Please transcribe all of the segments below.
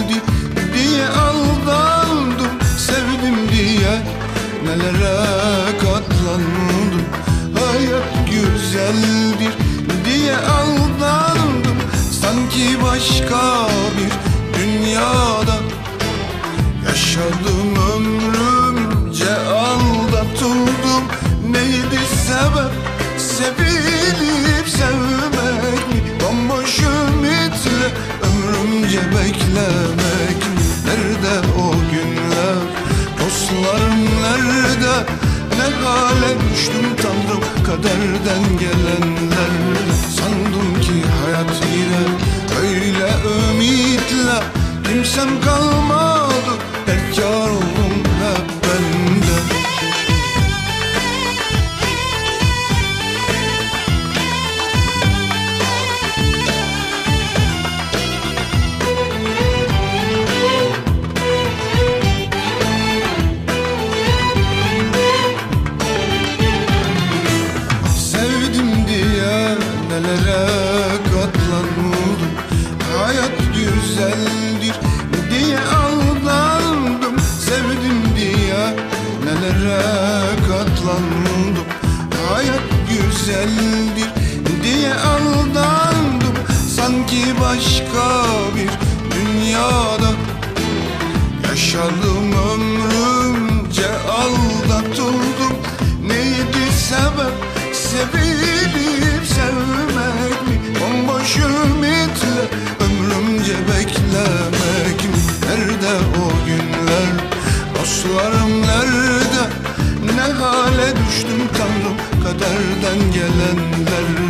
Güzeldi diye aldandım Sevdim diye nelere katlandım. Hayat güzeldir diye aldandım. Sanki başka bir dünyada düştüm tanrım kaderden gelenler. Sandım ki hayat yine öyle ümitle Kimsem kalmadı Bekar oldum nelere katlandım. Hayat güzeldir diye aldandım. Sanki başka bir dünyada Yaşadım. Ömrümce aldatıldım Neydi sebep? Sevilip tanrım kaderden gelenler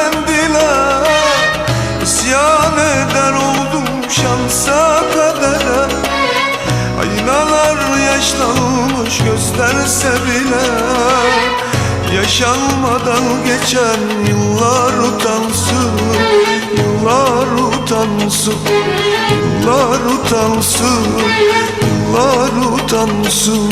yaşlanmış gösterse bile. Yaşanmadan geçen yıllar utansın Yıllar utansın Yıllar utansın Yıllar utansın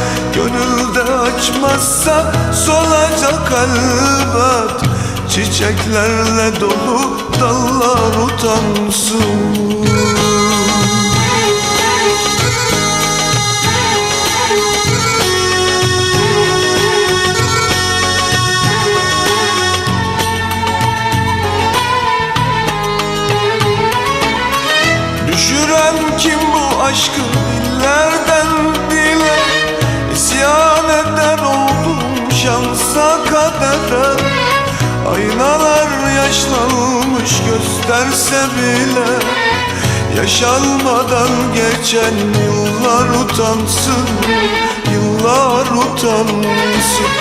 Gönülde açmazsa solacak elbet. Çiçeklerle dolu dallar utansın şansa kadere Aynalar yaşlanmış gösterse bile Yaşanmadan geçen yıllar utansın Yıllar utansın